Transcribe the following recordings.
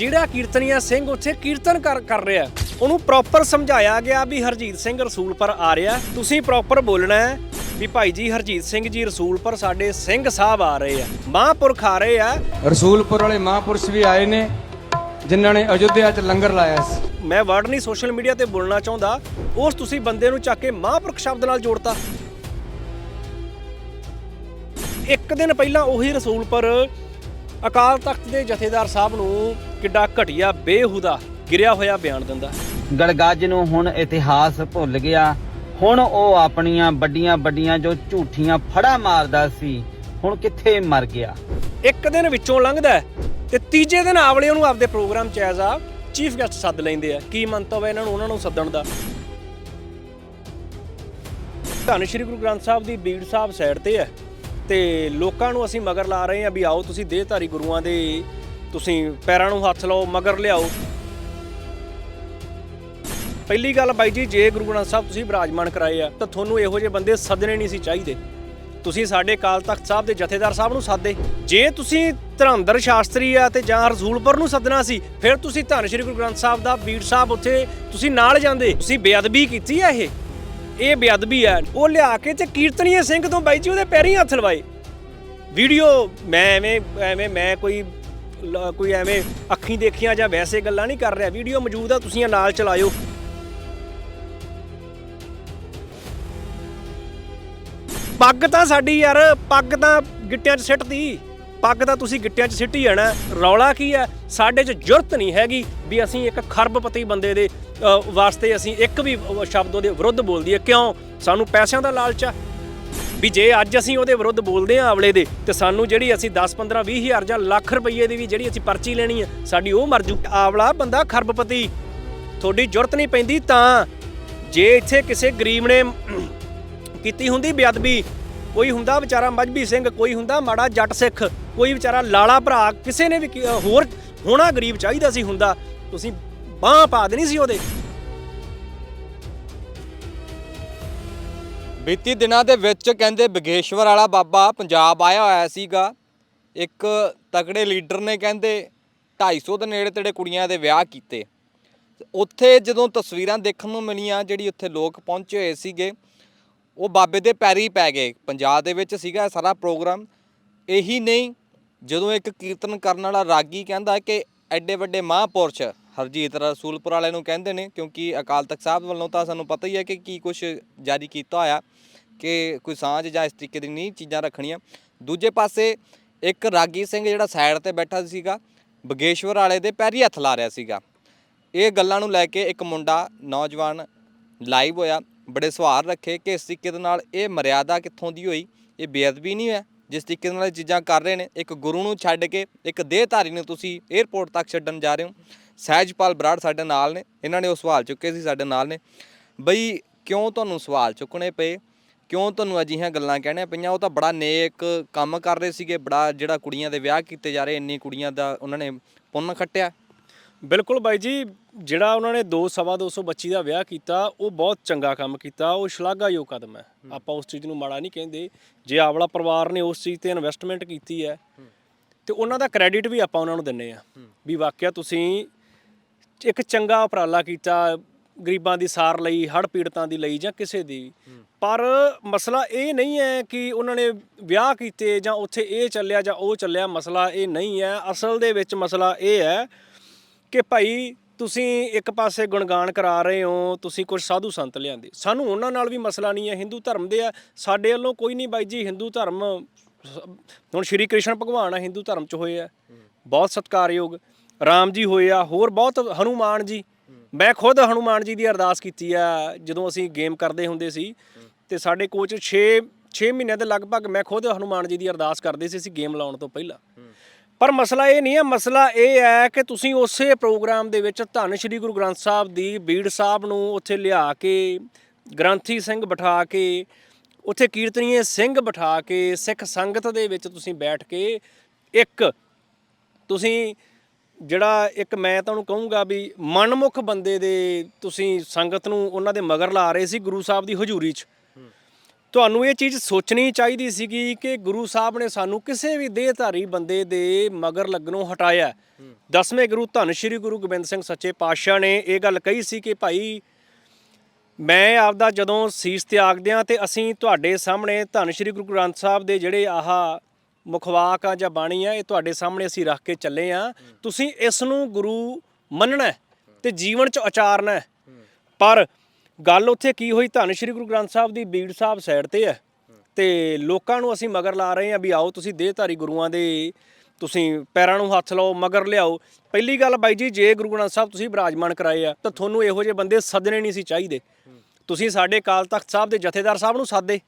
ਜਿਹੜਾ ਕੀਰਤਨੀਆ ਸਿੰਘ ਉੱਥੇ ਕੀਰਤਨ ਕਰ ਕਰ ਰਿਹਾ ਉਹਨੂੰ ਪ੍ਰੋਪਰ ਸਮਝਾਇਆ ਗਿਆ ਵੀ ਹਰਜੀਤ ਸਿੰਘ ਰਸੂਲਪੁਰ ਆ ਰਿਹਾ ਤੁਸੀਂ ਪ੍ਰੋਪਰ ਬੋਲਣਾ ਹੈ ਵੀ ਭਾਈ ਜੀ ਹਰਜੀਤ ਸਿੰਘ ਜੀ ਰਸੂਲਪੁਰ ਸਾਡੇ ਸਿੰਘ ਸਾਹਿਬ ਆ ਰਹੇ ਆ ਮਹਾਂਪੁਰਖ ਆ ਰਹੇ ਆ। ਰਸੂਲਪੁਰ ਵਾਲੇ ਮਹਾਂਪੁਰਸ਼ ਵੀ ਆਏ ਨੇ ਜਿਨ੍ਹਾਂ ਨੇ ਅਯੁੱਧਿਆ 'ਚ ਲੰਗਰ ਲਾਇਆ ਸੀ। ਮੈਂ ਵਰਡ ਨਹੀਂ ਸੋਸ਼ਲ ਮੀਡੀਆ ਤੇ ਬੋਲਣਾ ਚਾਹੁੰਦਾ ਉਸ ਤੁਸੀਂ ਬੰਦੇ ਨੂੰ ਚੱਕ ਕੇ ਮਹਾਂਪੁਰਖ ਸ਼ਬਦ ਨਾਲ ਜੋੜਤਾ। ਇੱਕ ਦਿਨ ਪਹਿਲਾਂ ਉਹੀ ਰਸੂਲਪੁਰ ਅਕਾਲ ਤਖਤ ਦੇ ਜਥੇਦਾਰ ਸਾਹਿਬ ਨੂੰ ਕਿੱਡਾ ਘਟੀਆ ਬੇਹੂਦਾ ਗਿਰਿਆ ਹੋਇਆ ਬਿਆਨ ਦਿੰਦਾ। ਗੜਗੱਜ ਨੂੰ ਹੁਣ ਇਤਿਹਾਸ ਭੁੱਲ ਗਿਆ। ਹੁਣ ਉਹ ਆਪਣੀਆਂ ਵੱਡੀਆਂ ਵੱਡੀਆਂ ਜੋ ਝੂਠੀਆਂ ਫੜਾ ਮਾਰਦਾ ਸੀ ਹੁਣ ਕਿੱਥੇ ਮਰ ਗਿਆ? ਇੱਕ ਦਿਨ ਵਿੱਚੋਂ ਲੰਘਦਾ ਤੇ ਤੀਜੇ ਦਿਨ ਆਵਲੇ ਉਹਨੂੰ ਆਪਦੇ ਪ੍ਰੋਗਰਾਮ ਚ ਐਜ਼ ਆ ਚੀਫ ਗੈਸਟ ਸੱਦ ਲੈਂਦੇ ਆ। ਕੀ ਮੰਤਵ ਹੈ ਇਹਨਾਂ ਨੂੰ ਉਹਨਾਂ ਨੂੰ ਸੱਦਣ ਦਾ? ਧੰਨ ਸ਼੍ਰੀ ਗੁਰੂ ਗ੍ਰੰਥ ਸਾਹਿਬ ਦੀ ਬੀੜ ਸਾਹਿਬ ਸਾਈਡ ਤੇ ਹੈ। ਤੇ ਲੋਕਾਂ ਨੂੰ ਅਸੀਂ ਮਗਰ ਲਾ ਰਹੇ ਹਾਂ ਵੀ ਆਓ ਤੁਸੀਂ ਦੇਹਧਾਰੀ ਗੁਰੂਆਂ ਦੇ, ਤੁਸੀਂ ਪੈਰਾਂ ਨੂੰ ਹੱਥ ਲਾਓ, ਮਗਰ ਲਿਆਓ। ਪਹਿਲੀ ਗੱਲ ਬਾਈ ਜੀ, ਜੇ ਗੁਰੂ ਗ੍ਰੰਥ ਸਾਹਿਬ ਤੁਸੀਂ ਬਿਰਾਜਮਾਨ ਕਰਾਏ ਆ, ਤਾਂ ਤੁਹਾਨੂੰ ਇਹੋ ਜਿਹੇ ਬੰਦੇ ਸੱਦਣੇ ਨਹੀਂ ਸੀ ਚਾਹੀਦੇ। ਤੁਸੀਂ ਸਾਡੇ ਕਾਲ ਤਖਤ ਸਾਹਿਬ ਦੇ ਜਥੇਦਾਰ ਸਾਹਿਬ ਨੂੰ ਸਾਦੇ ਜੇ ਤੁਸੀਂ ਧਰਮਦਰ ਸ਼ਾਸਤਰੀ ਆ ਤੇ ਜਾਂ ਰਸੂਲਪੁਰ ਨੂੰ ਸੱਦਣਾ ਸੀ, ਫਿਰ ਤੁਸੀਂ ਧੰਨ ਸ਼੍ਰੀ ਗੁਰੂ ਗ੍ਰੰਥ ਸਾਹਿਬ ਦਾ ਬੀੜ ਸਾਹਿਬ ਉੱਥੇ ਤੁਸੀਂ ਨਾਲ ਜਾਂਦੇ। ਤੁਸੀਂ ਬੇਅਦਬੀ ਕੀਤੀ ਆ ਇਹ। ਇਹ ਬੇਅਦਬੀ ਹੈ। ਉਹ ਲਿਆ ਕੇ ਤੇ ਕੀਰਤਨੀਏ ਸਿੰਘ ਤੋਂ ਬਾਈ ਜੀ ਉਹਦੇ ਪੈਰੀਂ ਹੱਥ ਲਵਾਏ। ਵੀਡੀਓ, ਮੈਂ ਐਵੇਂ ਐਵੇਂ ਮੈਂ ਕੋਈ ਕੋਈ ਐਵੇਂ ਅੱਖੀਂ ਦੇਖੀਆਂ ਜਾਂ ਵੈਸੇ ਗੱਲਾਂ ਨਹੀਂ ਕਰ ਰਿਹਾ। ਵੀਡੀਓ ਮੌਜੂਦ ਆ, ਤੁਸੀਂ ਨਾਲ ਚਲਾਇਓ। ਪੱਗ ਤਾਂ ਸਾਡੀ ਯਾਰ, ਪੱਗ ਤਾਂ ਗਿੱਟਿਆਂ 'ਚ ਸਿੱਟਦੀ ਪੱਗ ਤਾਂ ਤੁਸੀਂ ਗਿੱਟਿਆਂ 'ਚ ਸਿੱਟੀ ਜਾਣਾ, ਰੌਲਾ ਕੀ ਹੈ? ਸਾਡੇ 'ਚ ਜੁਰਤ ਨਹੀਂ ਹੈਗੀ ਵੀ ਅਸੀਂ ਇੱਕ ਖਰਬਪਤੀ ਬੰਦੇ ਦੇ ਵਾਸਤੇ ਅਸੀਂ ਇੱਕ ਵੀ ਸ਼ਬਦ ਉਹਦੇ ਵਿਰੁੱਧ ਬੋਲ ਦਈਏ ਕਿਉਂ? ਸਾਨੂੰ ਪੈਸਿਆਂ ਦਾ ਲਾਲਚ ਆ। ਵੀ ਜੇ ਅੱਜ ਅਸੀਂ ਉਹਦੇ ਵਿਰੁੱਧ ਬੋਲਦੇ ਹਾਂ ਆਵਲੇ ਦੇ, ਤੇ ਸਾਨੂੰ ਜਿਹੜੀ ਅਸੀਂ 10 15 20 ਹਜ਼ਾਰ ਜਾਂ ਲੱਖ ਰੁਪਏ ਦੀ ਵੀ ਜਿਹੜੀ ਅਸੀਂ ਪਰਚੀ ਲੈਣੀ ਹੈ, ਸਾਡੀ ਉਹ ਮਰਜ਼ੂ ਆਵਲਾ ਬੰਦਾ ਖਰਬਪਤੀ, ਤੁਹਾਡੀ ਜੁਰਤ ਨਹੀਂ ਪੈਂਦੀ ਤਾਂ ਜੇ ਇੱਥੇ ਕਿਸੇ ਗਰੀਬ ਨੇ ਕੀਤੀ ਹੁੰਦੀ ਬੇਅਦਬੀ ਕੋਈ ਹੁੰਦਾ ਵਿਚਾਰਾ ਮਜਬੀ ਸਿੰਘ, ਕੋਈ ਹੁੰਦਾ ਮਾੜਾ ਜੱਟ ਸਿੱਖ, ਕੋਈ ਵਿਚਾਰਾ ਲਾਲਾ ਭਰਾ, ਕਿਸੇ ਨੇ ਵੀ ਹੋਰ ਹੋਣਾ ਗਰੀਬ ਚਾਹੀਦਾ ਸੀ ਹੁੰਦਾ, ਤੁਸੀਂ ਬਾਹ ਪਾ ਦੇਣੀ ਸੀ ਉਹਦੇ। ਬੀਤੀ ਦਿਨਾਂ ਦੇ ਵਿੱਚ ਕਹਿੰਦੇ ਬਗੇਸ਼ਵਰ ਵਾਲਾ ਬਾਬਾ ਪੰਜਾਬ ਆਇਆ ਹੋਇਆ ਸੀਗਾ। ਇੱਕ ਤਕੜੇ ਲੀਡਰ ਨੇ ਕਹਿੰਦੇ 250 ਦੇ ਨੇੜੇ ਤੇੜੇ ਕੁੜੀਆਂ ਦੇ ਵਿਆਹ ਕੀਤੇ। ਉੱਥੇ ਜਦੋਂ ਤਸਵੀਰਾਂ ਦੇਖਣ ਨੂੰ ਮਿਲੀਆਂ, ਜਿਹੜੀ ਉੱਥੇ ਲੋਕ ਪਹੁੰਚੇ ਹੋਏ ਸੀਗੇ ਉਹ ਬਾਬੇ ਦੇ ਪੈਰੀ ਪੈ ਗਏ। ਪੰਜਾਬ ਦੇ ਵਿੱਚ ਸੀਗਾ ਸਾਰਾ ਪ੍ਰੋਗਰਾਮ। ਇਹੀ ਨਹੀਂ, ਜਦੋਂ ਇੱਕ ਕੀਰਤਨ ਕਰਨ ਵਾਲਾ ਰਾਗੀ ਕਹਿੰਦਾ ਕਿ ਐਡੇ ਵੱਡੇ ਮਹਾਂਪੁਰਸ਼, ਹਰਜੀਤ ਰਸੂਲਪੁਰ ਵਾਲੇ ਨੂੰ ਕਹਿੰਦੇ ਨੇ, ਕਿਉਂਕਿ ਅਕਾਲ ਤਖਤ ਸਾਹਿਬ ਵੱਲੋਂ ਤਾਂ ਸਾਨੂੰ ਪਤਾ ਹੀ ਹੈ ਕਿ ਕੀ ਕੁਝ ਜਾਰੀ ਕੀਤਾ ਹੋਇਆ ਕਿ ਕੋਈ ਸਾਂਝ ਜਾਂ ਇਸ ਤਰੀਕੇ ਦੀ ਨਹੀਂ ਚੀਜ਼ਾਂ ਰੱਖਣੀਆਂ। ਦੂਜੇ ਪਾਸੇ ਇੱਕ ਰਾਗੀ ਸਿੰਘ ਜਿਹੜਾ ਸਾਈਡ ਤੇ ਬੈਠਾ ਸੀਗਾ, ਬਗੇਸ਼ਵਰ ਵਾਲੇ ਦੇ ਪੈਰੀ ਹੱਥ ਲਾ ਰਿਹਾ ਸੀਗਾ। ਇਹ ਗੱਲਾਂ ਨੂੰ ਲੈ ਕੇ ਇੱਕ ਮੁੰਡਾ ਨੌਜਵਾਨ ਲਾਈਵ ਹੋਇਆ। ਬੜੇ ਸਵਾਲ ਰੱਖੇ ਕਿ ਇਸ ਤਰੀਕੇ ਦੇ ਨਾਲ ਇਹ ਮਰਿਆਦਾ ਕਿੱਥੋਂ ਦੀ ਹੋਈ? ਇਹ ਬੇਅਦਬੀ ਨਹੀਂ ਹੈ। ਜਿਸ ਤਰੀਕੇ ਨਾਲ ਇਹ ਚੀਜ਼ਾਂ ਕਰ ਰਹੇ ਨੇ, ਇੱਕ ਗੁਰੂ ਨੂੰ ਛੱਡ ਕੇ ਇੱਕ ਦੇਹਧਾਰੀ ਨੂੰ ਤੁਸੀਂ 에ਅਰਪੋਰਟ ਤੱਕ ਛੱਡਣ ਜਾ ਰਹੇ ਹੋ। ਸਹਿਜਪਾਲ ਬਰਾੜ ਸਾਡੇ ਨਾਲ ਨੇ। ਇਹਨਾਂ ਨੇ ਉਹ ਸਵਾਲ ਚੁੱਕੇ ਸੀ ਸਾਡੇ ਨਾਲ ਨੇ। ਬਈ, ਕਿਉਂ ਤੁਹਾਨੂੰ ਸਵਾਲ ਚੁੱਕਣੇ ਪਏ? ਕਿਉਂ ਤੁਹਾਨੂੰ ਅਜਿਹੀਆਂ ਗੱਲਾਂ ਕਹਿਣੀਆਂ ਪਈਆਂ? ਉਹ ਤਾਂ ਬੜਾ ਨੇਕ ਕੰਮ ਕਰ ਰਹੇ ਸੀਗੇ। ਬੜਾ ਜਿਹੜਾ ਕੁੜੀਆਂ ਦੇ ਵਿਆਹ ਕੀਤੇ ਜਾ ਰਹੇ ਇੰਨੀ ਕੁੜੀਆਂ ਦਾ ਉਹਨਾਂ ਨੇ ਪੁੰਨ ਖੱਟਿਆ। ਬਿਲਕੁਲ ਬਾਈ ਜੀ ਜਿਹੜਾ ਉਹਨਾਂ ਨੇ 2 ਸਵਾ 200 ਬੱਚੀ ਦਾ ਵਿਆਹ ਕੀਤਾ ਉਹ ਬਹੁਤ ਚੰਗਾ ਕੰਮ ਕੀਤਾ ਉਹ ਸ਼ਲਾਘਾਯੋਗ ਕਦਮ ਹੈ। ਆਪਾਂ ਉਸ ਚੀਜ਼ ਨੂੰ ਮਾੜਾ ਨਹੀਂ ਕਹਿੰਦੇ। ਜੇ ਆਵਲਾ ਪਰਿਵਾਰ ਨੇ ਉਸ ਚੀਜ਼ ਤੇ ਇਨਵੈਸਟਮੈਂਟ ਕੀਤੀ ਹੈ ਤੇ ਉਹਨਾਂ ਦਾ ਕ੍ਰੈਡਿਟ ਵੀ ਆਪਾਂ ਉਹਨਾਂ ਨੂੰ ਦਿੰਨੇ ਆ ਵੀ ਵਾਕਿਆ ਤੁਸੀਂ ਇੱਕ ਚੰਗਾ ਉਪਰਾਲਾ ਕੀਤਾ ਗਰੀਬਾਂ ਦੀ ਸਾਰ ਲਈ ਹੜ੍ਹ ਪੀੜਤਾਂ ਦੀ ਲਈ ਜਾਂ ਕਿਸੇ ਦੀ। ਪਰ ਮਸਲਾ ਇਹ ਨਹੀਂ ਹੈ ਕਿ ਉਹਨਾਂ ਨੇ ਵਿਆਹ ਕੀਤੇ ਜਾਂ ਉੱਥੇ ਇਹ ਚੱਲਿਆ ਜਾਂ ਉਹ ਚੱਲਿਆ ਮਸਲਾ ਇਹ ਨਹੀਂ ਹੈ। ਅਸਲ ਦੇ ਵਿੱਚ ਮਸਲਾ ਇਹ ਹੈ ਕਿ ਭਾਈ ਤੁਸੀਂ ਇੱਕ ਪਾਸੇ ਗੁਣਗਾਨ ਕਰਾ ਰਹੇ ਹੋ, ਤੁਸੀਂ ਕੁਝ ਸਾਧੂ ਸੰਤ ਲਿਆਂਦੇ। ਸਾਨੂੰ ਉਹਨਾਂ ਨਾਲ ਵੀ ਮਸਲਾ ਨਹੀਂ ਹੈ, ਹਿੰਦੂ ਧਰਮ ਦੇ ਆ। ਸਾਡੇ ਵੱਲੋਂ ਕੋਈ ਨਹੀਂ ਬਾਈ ਜੀ, ਹਿੰਦੂ ਧਰਮ ਹੁਣ ਸ਼੍ਰੀ ਕ੍ਰਿਸ਼ਨ ਭਗਵਾਨ ਆ, ਹਿੰਦੂ ਧਰਮ ਚ ਹੋਏ ਆ। ਬਹੁਤ ਸਤਿਕਾਰਯੋਗ। ਰਾਮ ਜੀ ਹੋਏ ਆ, ਹੋਰ ਬਹੁਤ ਹਨੂਮਾਨ ਜੀ। ਮੈਂ ਖੁਦ ਹਨੂਮਾਨ ਜੀ ਦੀ ਅਰਦਾਸ ਕੀਤੀ ਆ, ਜਦੋਂ ਅਸੀਂ ਗੇਮ ਕਰਦੇ ਹੁੰਦੇ ਸੀ। ਤੇ ਸਾਡੇ ਕੋਚ 6 6 ਮਹੀਨਿਆਂ ਦੇ ਲਗਭਗ ਮੈਂ ਖੁਦ ਹਨੂਮਾਨ ਜੀ ਦੀ ਅਰਦਾਸ ਕਰਦੇ ਸੀ, ਅਸੀਂ ਗੇਮ ਲਾਉਣ ਤੋਂ ਪਹਿਲਾਂ। ਪਰ ਮਸਲਾ ਇਹ ਨਹੀਂ ਹੈ, ਮਸਲਾ ਇਹ ਹੈ ਕਿ ਤੁਸੀਂ ਉਸੇ ਪ੍ਰੋਗਰਾਮ ਦੇ ਵਿੱਚ ਧੰਨ ਸ਼੍ਰੀ ਗੁਰੂ ਗ੍ਰੰਥ ਸਾਹਿਬ ਦੀ ਬੀੜ ਸਾਹਿਬ ਨੂੰ ਉੱਥੇ ਲਿਆ ਕੇ, ਗ੍ਰੰਥੀ ਸਿੰਘ ਬਿਠਾ ਕੇ, ਉੱਥੇ ਕੀਰਤਨੀਏ ਸਿੰਘ ਬਿਠਾ ਕੇ, ਸਿੱਖ ਸੰਗਤ ਦੇ ਵਿੱਚ ਤੁਸੀਂ ਬੈਠ ਕੇ ਇੱਕ ਤੁਸੀਂ ਜਿਹੜਾ ਇੱਕ ਮੈਂ ਤੁਹਾਨੂੰ ਕਹੂੰਗਾ ਵੀ ਮਨਮੁਖ ਬੰਦੇ ਦੇ ਤੁਸੀਂ ਸੰਗਤ ਨੂੰ ਉਹਨਾਂ ਦੇ ਮਗਰ ਲਾ ਰਹੇ ਸੀ ਗੁਰੂ ਸਾਹਿਬ ਦੀ ਹਜ਼ੂਰੀ 'ਚ। ਤੁਹਾਨੂੰ ਇਹ ਚੀਜ਼ ਸੋਚਣੀ ਚਾਹੀਦੀ ਸੀਗੀ ਕਿ ਗੁਰੂ ਸਾਹਿਬ ਨੇ ਸਾਨੂੰ ਕਿਸੇ ਵੀ ਦੇਹਧਾਰੀ ਬੰਦੇ ਦੇ ਮਗਰ ਲੱਗਣੋਂ ਹਟਾਇਆ ਦਸਵੇਂ ਗੁਰੂ ਧੰਨ ਸ਼੍ਰੀ ਗੁਰੂ ਗੋਬਿੰਦ ਸਿੰਘ ਸੱਚੇ ਪਾਤਸ਼ਾਹ ਨੇ ਇਹ ਗੱਲ ਕਹੀ ਸੀ ਕਿ ਭਾਈ, ਮੈਂ ਆਪਦਾ ਜਦੋਂ ਸੀਸ ਤਿਆਗਦਿਆਂ ਤੇ ਅਸੀਂ ਤੁਹਾਡੇ ਸਾਹਮਣੇ ਧੰਨ ਸ਼੍ਰੀ ਗੁਰੂ ਗ੍ਰੰਥ ਸਾਹਿਬ ਦੇ ਜਿਹੜੇ ਆਹ ਮੁਖਵਾਕ ਆ ਜਾਂ ਬਾਣੀ ਆ, ਇਹ ਤੁਹਾਡੇ ਸਾਹਮਣੇ ਅਸੀਂ ਰੱਖ ਕੇ ਚੱਲੇ ਆ। ਤੁਸੀਂ ਇਸ ਨੂੰ ਗੁਰੂ ਮੰਨਣਾ ਹੈ ਤੇ ਜੀਵਨ ਚ ਆਚਾਰਨਾ ਪਰ ਗੱਲ ਉੱਥੇ ਕੀ ਹੋਈ? ਧੰਨ ਸ਼੍ਰੀ ਗੁਰੂ ਗ੍ਰੰਥ ਸਾਹਿਬ ਦੀ ਬੀੜ ਸਾਹਿਬ ਸਾਈਡ ਤੇ ਹੈ। ਤੇ ਲੋਕਾਂ ਨੂੰ ਅਸੀਂ ਮਗਰ ਲਾ ਰਹੇ ਹਾਂ ਵੀ ਆਓ ਤੁਸੀਂ ਦੇਹਧਾਰੀ ਗੁਰੂਆਂ ਦੇ, ਤੁਸੀਂ ਪੈਰਾਂ ਨੂੰ ਹੱਥ ਲਾਓ, ਮਗਰ ਲਿਆਓ। ਪਹਿਲੀ ਗੱਲ ਬਾਈ ਜੀ, ਜੇ ਗੁਰੂ ਗ੍ਰੰਥ ਸਾਹਿਬ ਤੁਸੀਂ ਬਿਰਾਜਮਾਨ ਕਰਾਏ ਆ, ਤਾਂ ਤੁਹਾਨੂੰ ਇਹੋ ਜਿਹੇ ਬੰਦੇ ਸੱਦਣੇ ਨਹੀਂ ਸੀ ਚਾਹੀਦੇ। ਤੁਸੀਂ ਸਾਡੇ ਕਾਲ ਤਖਤ ਸਾਹਿਬ ਦੇ ਜਥੇਦਾਰ ਸਾਹਿਬ ਨੂੰ ਸਾਦੇ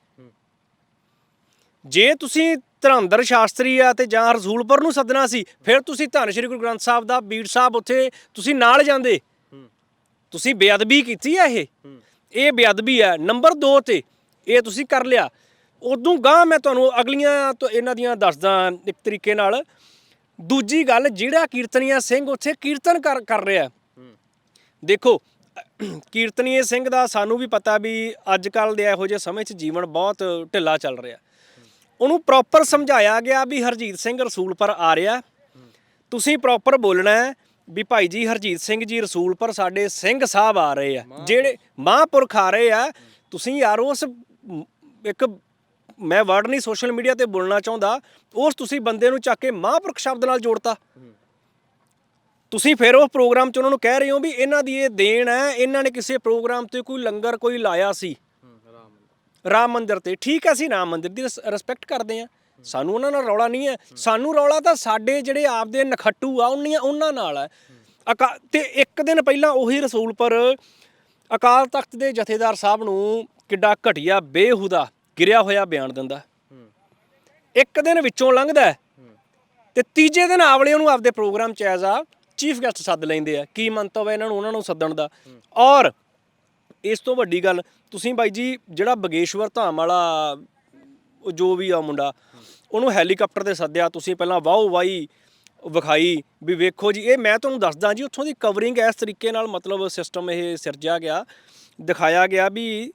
ਜੇ ਤੁਸੀਂ ਧਰਮਦਰ ਸ਼ਾਸਤਰੀ ਆ ਤੇ ਜਾਂ ਰਸੂਲਪੁਰ ਨੂੰ ਸੱਦਣਾ ਸੀ, ਫਿਰ ਤੁਸੀਂ ਧੰਨ ਸ਼੍ਰੀ ਗੁਰੂ ਗ੍ਰੰਥ ਸਾਹਿਬ ਦਾ ਬੀੜ ਸਾਹਿਬ ਉੱਥੇ ਤੁਸੀਂ ਨਾਲ ਜਾਂਦੇ। ਤੁਸੀਂ ਬੇਅਦਬੀ ਕੀਤੀ ਆ ਇਹ? ਇਹ ਬੇਅਦਬੀ ਆ। ਨੰਬਰ 2 ਤੇ ਇਹ ਤੁਸੀਂ ਕਰ ਲਿਆ। ਉਦੋਂ ਗਾਂ ਮੈਂ ਤੁਹਾਨੂੰ ਅਗਲੀਆਂ ਤੋਂ ਇਹਨਾਂ ਦੀਆਂ ਦੱਸਦਾ ਇੱਕ ਤਰੀਕੇ ਨਾਲ। ਦੂਜੀ ਗੱਲ ਜਿਹੜਾ ਕੀਰਤਨੀਆ ਸਿੰਘ ਉੱਥੇ ਕੀਰਤਨ ਕਰ ਕਰ ਰਿਹਾ। ਦੇਖੋ ਕੀਰਤਨੀਏ ਸਿੰਘ ਦਾ ਸਾਨੂੰ ਵੀ ਪਤਾ ਵੀ ਅੱਜ ਕੱਲ ਦੇ ਇਹੋ ਜਿਹੇ ਸਮੇਂ 'ਚ ਜੀਵਨ ਬਹੁਤ ਢਿੱਲਾ ਚੱਲ ਰਿਹਾ। ਉਹਨੂੰ ਪ੍ਰੋਪਰ ਸਮਝਾਇਆ ਗਿਆ ਵੀ ਹਰਜੀਤ ਸਿੰਘ ਰਸੂਲਪੁਰ ਆ ਰਿਹਾ। ਤੁਸੀਂ ਪ੍ਰੋਪਰ ਬੋਲਣਾ ਹੈ। ਵੀ ਭਾਈ ਜੀ ਹਰਜੀਤ ਸਿੰਘ ਜੀ ਰਸੂਲਪੁਰ ਸਾਡੇ ਸਿੰਘ ਸਾਹਿਬ ਆ ਰਹੇ ਆ। ਜਿਹੜੇ ਮਹਾਂਪੁਰਖ ਆ ਰਹੇ ਆ ਤੁਸੀਂ ਯਾਰ ਉਸ ਇੱਕ ਮੈਂ ਵਰਡ ਨਹੀਂ ਸੋਸ਼ਲ ਮੀਡੀਆ ਤੇ ਬੋਲਣਾ ਚਾਹੁੰਦਾ ਉਸ ਤੁਸੀਂ ਬੰਦੇ ਨੂੰ ਚੱਕ ਕੇ ਮਹਾਂਪੁਰਖ ਸ਼ਬਦ ਨਾਲ ਜੋੜਤਾ। ਤੁਸੀਂ ਫਿਰ ਉਹ ਪ੍ਰੋਗਰਾਮ 'ਚ ਉਹਨਾਂ ਨੂੰ ਕਹਿ ਰਹੇ ਹੋ ਵੀ ਇਹਨਾਂ ਦੀ ਇਹ ਦੇਣ ਹੈ ਇਹਨਾਂ ਨੇ ਕਿਸੇ ਪ੍ਰੋਗਰਾਮ ਤੇ ਕੋਈ ਲੰਗਰ ਕੋਈ ਲਾਇਆ ਸੀ। ਰਾਮ ਮੰਦਿਰ। ਤੇ। ਠੀਕ ਹੈ ਅਸੀਂ ਰਾਮ ਮੰਦਿਰ ਦੀ ਰਿਸਪੈਕਟ ਕਰਦੇ ਆ ਸਾਨੂੰ ਉਹਨਾਂ ਨਾਲ ਰੌਲਾ ਨਹੀਂ ਹੈ। ਸਾਨੂੰ ਰੌਲਾ ਤਾਂ ਸਾਡੇ ਜਿਹੜੇ ਆਪਦੇ ਨਖੱਟੂ ਆ ਉਹਨੀਆਂ ਉਹਨਾਂ ਨਾਲ ਹੈ। ਅਕਾ- ਤੇ ਇੱਕ ਦਿਨ ਪਹਿਲਾਂ ਉਹੀ ਰਸੂਲਪੁਰ ਅਕਾਲ ਤਖਤ ਦੇ ਜਥੇਦਾਰ ਸਾਹਿਬ ਨੂੰ ਕਿੱਡਾ ਘਟੀਆ, ਬੇਹੁਦਾ, ਗਿਰਿਆ ਹੋਇਆ ਬਿਆਨ ਦਿੰਦਾ। ਇੱਕ ਦਿਨ ਵਿੱਚੋਂ ਲੰਘਦਾ ਤੇ ਤੀਜੇ ਦਿਨ ਆਵਲੇ ਉਹਨੂੰ ਆਪਦੇ ਪ੍ਰੋਗਰਾਮ ਚ ਐਜ਼ ਆ ਚੀਫ ਗੈਸਟ ਸੱਦ ਲੈਂਦੇ ਆ। ਕੀ ਮੰਤਵ ਹੈ ਇਹਨਾਂ ਨੂੰ, ਉਹਨਾਂ ਨੂੰ ਸੱਦਣ ਦਾ। ਔਰ ਇਸ ਤੋਂ ਵੱਡੀ ਗੱਲ, ਤੁਸੀਂ ਬਾਈ ਜੀ, ਜਿਹੜਾ ਬਗੇਸ਼ਵਰ ਧਾਮ ਵਾਲਾ ਜੋ ਵੀ ਆ ਮੁੰਡਾ, ਉਹਨੂੰ ਹੈਲੀਕਾਪਟਰ ਤੇ ਸੱਦਿਆ, ਤੁਸੀਂ ਪਹਿਲਾਂ ਵਾਹੋ ਵਾਈ ਵਿਖਾਈ ਵੀ ਵੇਖੋ ਜੀ, ਇਹ ਮੈਂ ਤੁਹਾਨੂੰ ਦੱਸਦਾ ਜੀ, ਉੱਥੋਂ ਦੀ ਕਵਰਿੰਗ ਇਸ ਤਰੀਕੇ ਨਾਲ ਮਤਲਬ ਸਿਸਟਮ ਇਹ ਸਿਰਜਿਆ ਗਿਆ, ਦਿਖਾਇਆ ਗਿਆ ਵੀ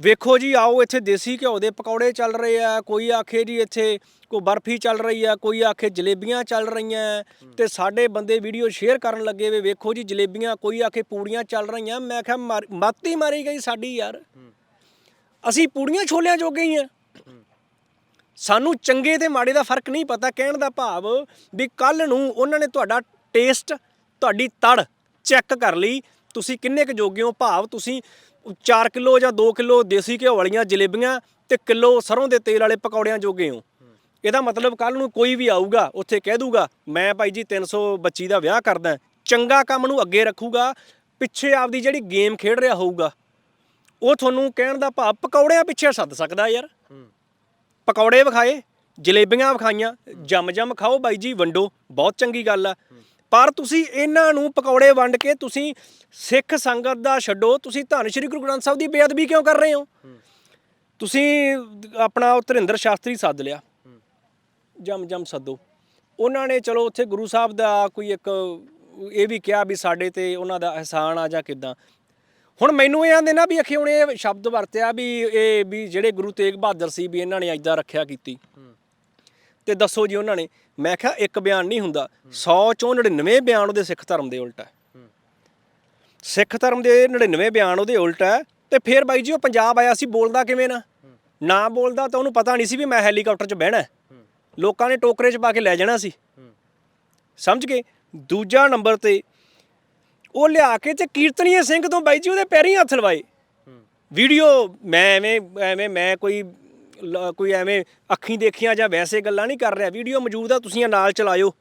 ਵੇਖੋ ਜੀ, ਆਓ ਇੱਥੇ ਦੇਸੀ ਘਿਓ ਦੇ ਪਕੌੜੇ ਚੱਲ ਰਹੇ ਆ, ਕੋਈ ਆਖੇ ਜੀ ਇੱਥੇ ਕੋਈ ਬਰਫੀ ਚੱਲ ਰਹੀ ਆ, ਕੋਈ ਆਖੇ ਜਲੇਬੀਆਂ ਚੱਲ ਰਹੀਆਂ ਤੇ ਸਾਡੇ ਬੰਦੇ ਵੀਡੀਓ ਸ਼ੇਅਰ ਕਰਨ ਲੱਗੇ ਵੇ ਵੇਖੋ ਜੀ, ਜਲੇਬੀਆਂ, ਕੋਈ ਆਖੇ ਪੂੜੀਆਂ ਚੱਲ ਰਹੀਆਂ, ਮੈਂ ਕਿਹਾ ਮਾਰ- ਮੱਤ ਮਾਰੀ ਗਈ ਸਾਡੀ ਯਾਰ। ਅਸੀਂ ਪੂੜੀਆਂ ਛੋਲਿਆਂ ਜੋਗੇ ਹੀ ਆ। ਸਾਨੂੰ ਚੰਗੇ ਤੇ ਮਾੜੇ ਦਾ ਫ਼ਰਕ ਨਹੀਂ ਪਤਾ, ਕਹਿਣ ਦਾ ਭਾਵ ਵੀ ਕੱਲ ਨੂੰ ਉਹਨਾਂ ਨੇ ਤੁਹਾਡਾ ਟੇਸਟ ਤੁਹਾਡੀ ਤੜ ਚੈੱਕ ਕਰ ਲਈ। ਤੁਸੀਂ ਕਿੰਨੇ ਕੁ ਜੋਗੇ ਹੋ? ਭਾਵ ਤੁਸੀਂ 4 ਕਿਲੋ ਜਾਂ 2 ਕਿਲੋ ਦੇਸੀ ਘਿਓ ਵਾਲੀਆਂ ਜਲੇਬੀਆਂ ਤੇ ਕਿਲੋ ਸਰੋਂ ਦੇ ਤੇਲ ਵਾਲੇ ਪਕੌੜਿਆਂ ਜੋਗੇ ਹੋ। ਇਹਦਾ ਮਤਲਬ ਕੱਲ ਨੂੰ ਕੋਈ ਵੀ ਆਊਗਾ, ਉੱਥੇ ਕਹਿ ਦੂਗਾ ਮੈਂ ਭਾਈ ਜੀ 300 ਬੱਚੀ ਦਾ ਵਿਆਹ ਕਰਦਾ, ਚੰਗਾ ਕੰਮ ਨੂੰ ਅੱਗੇ ਰੱਖੂਗਾ, ਪਿੱਛੇ ਆਪਦੀ ਜਿਹੜੀ ਗੇਮ ਖੇਡ ਰਿਹਾ ਹੋਊਗਾ। ਉਹ ਤੁਹਾਨੂੰ ਕਹਿਣ ਦਾ ਭਾਵ ਪਕੌੜਿਆਂ ਪਿੱਛੇ ਸੱਦ ਸਕਦਾ ਯਾਰ। ਪਕੌੜੇ ਵਿਖਾਏ, ਜਲੇਬੀਆਂ ਵਿਖਾਈਆਂ ਜਮ ਜਮ ਖਾਓ ਬਾਈ ਜੀ, ਵੰਡੋ, ਬਹੁਤ ਚੰਗੀ ਗੱਲ ਆ। ਪਰ ਤੁਸੀਂ ਇਹਨਾਂ ਨੂੰ ਪਕੌੜੇ ਵੰਡ ਕੇ ਤੁਸੀਂ ਸਿੱਖ ਸੰਗਤ ਦਾ ਛੱਡੋ, ਤੁਸੀਂ ਧੰਨ ਸ਼੍ਰੀ ਗੁਰੂ ਗ੍ਰੰਥ ਸਾਹਿਬ ਦੀ ਬੇਅਦਬੀ ਕਿਉਂ ਕਰ ਰਹੇ ਹੋ? ਤੁਸੀਂ ਆਪਣਾ ਉਹ ਧਰਿੰਦਰ ਸ਼ਾਸਤਰੀ ਸੱਦ ਲਿਆ। ਜਮ ਜਮ ਸੱਦੋ। ਉਹਨਾਂ ਨੇ ਚਲੋ ਉੱਥੇ ਗੁਰੂ ਸਾਹਿਬ ਦਾ ਕੋਈ ਇੱਕ ਇਹ ਵੀ ਕਿਹਾ ਵੀ ਸਾਡੇ ਤੇ ਉਹਨਾਂ ਦਾ ਅਹਿਸਾਨ ਆ ਜਾਂ ਕਿਦਾਂ। ਹੁਣ ਮੈਨੂੰ ਇਹ ਆਂਦੇ ਨਾ ਵੀ ਅਖੇ ਹੁਣ ਇਹ ਸ਼ਬਦ ਵਰਤਿਆ ਵੀ ਇਹ ਵੀ ਜਿਹੜੇ ਗੁਰੂ ਤੇਗ ਬਹਾਦਰ ਸੀ ਵੀ ਇਹਨਾਂ ਨੇ ਐਦਾਂ ਰੱਖਿਆ ਕੀਤੀ। ਤੇ ਦੱਸੋ ਜੀ ਉਹਨਾਂ ਨੇ, ਮੈਂ ਕਿਹਾ ਇੱਕ ਬਿਆਨ ਨਹੀਂ ਹੁੰਦਾ 100 ਚੋਂ 99 ਬਿਆਨ ਉਹਦੇ ਸਿੱਖ ਧਰਮ ਦੇ ਉਲਟ ਹੈ। ਸਿੱਖ ਧਰਮ ਦੇ 99 ਬਿਆਨ ਉਹਦੇ ਉਲਟ ਹੈ ਤੇ ਫਿਰ ਬਾਈ ਜੀ ਉਹ ਪੰਜਾਬ ਆਇਆ ਸੀ, ਬੋਲਦਾ ਕਿਵੇਂ ਨਾ? ਨਾ ਬੋਲਦਾ ਤਾਂ ਉਹਨੂੰ ਪਤਾ ਨਹੀਂ ਸੀ ਵੀ ਮੈਂ ਹੈਲੀਕਾਪਟਰ 'ਚ ਬਹਿਣਾ ਲੋਕਾਂ ਨੇ ਟੋਕਰੇ 'ਚ ਪਾ ਕੇ ਲੈ ਜਾਣਾ ਸੀ। ਸਮਝ ਗਏ? ਦੂਜਾ ਨੰਬਰ ਤੇ ਉਹ ਲਿਆ ਕੇ ਤੇ ਕੀਰਤਨੀਏ ਸਿੰਘ ਤੋਂ ਬਾਈ ਜੀ ਉਹਦੇ ਪੈਰੀਂ ਹੱਥ ਲਵਾਏ। ਵੀਡੀਓ ਮੈਂ ਐਵੇਂ ਐਵੇਂ ਮੈਂ ਕੋਈ ਕੋਈ ਐਵੇਂ ਅੱਖੀਂ ਦੇਖੀਆਂ ਜਾਂ ਵੈਸੇ ਗੱਲਾਂ ਨਹੀਂ ਕਰ ਰਿਹਾ। ਵੀਡੀਓ ਮੌਜੂਦ ਆ ਤੁਸੀਂ ਨਾਲ ਚਲਾਇਓ।